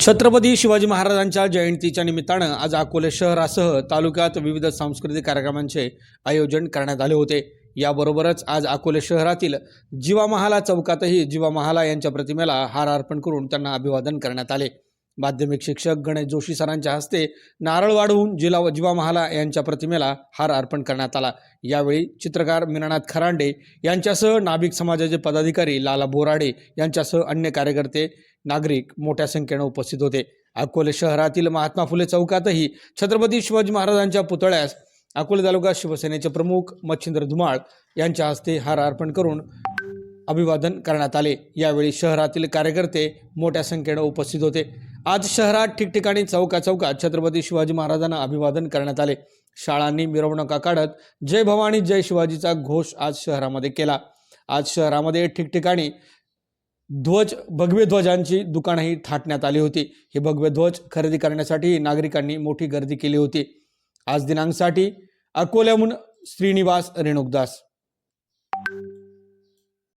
छत्रपती शिवाजी महाराजांच्या जयंतीच्या निमित्तानं आज अकोले शहरासह तालुक्यात विविध सांस्कृतिक कार्यक्रमांचे आयोजन करण्यात आले होते. याबरोबरच आज अकोले शहरातील जीवा महाला चौकातही जीवा महाला यांच्या प्रतिमेला हार अर्पण करून त्यांना अभिवादन करण्यात आले. माध्यमिक शिक्षक गणेश जोशी सरांच्या हस्ते नारळ वाढवून जिला जीवा महाला यांच्या प्रतिमेला हार अर्पण करण्यात आला. यावेळी चित्रकार मीनानाथ खरांडे यांच्यासह नाभिक समाजाचे पदाधिकारी लाला बोराडे यांच्यासह अन्य कार्यकर्ते नागरिक मोठ्या संख्येनं उपस्थित होते. अकोले शहरातील महात्मा फुले चौकातही छत्रपती शिवाजी महाराजांच्या पुतळ्यास अकोले तालुका शिवसेनेचे प्रमुख मच्छिंद्र धुमाळ यांच्या हस्ते हार अर्पण करून अभिवादन करण्यात आले. यावेळी शहरातील कार्यकर्ते मोठ्या संख्येनं उपस्थित होते. आज शहरात ठिकठिकाणी चौका चौकात छत्रपती शिवाजी महाराजांना अभिवादन करण्यात आले. शाळांनी मिरवणुका काढत जय भवानी जय शिवाजीचा घोष आज शहरामध्ये केला. आज शहरामध्ये ठिकठिकाणी ध्वज भगवे ध्वजांची दुकानंही थाटण्यात आली होती. हे भगवे ध्वज खरेदी करण्यासाठी नागरिकांनी मोठी गर्दी केली होती. आज दिनांकसाठी अकोल्याहून श्रीनिवास रेणुकदास.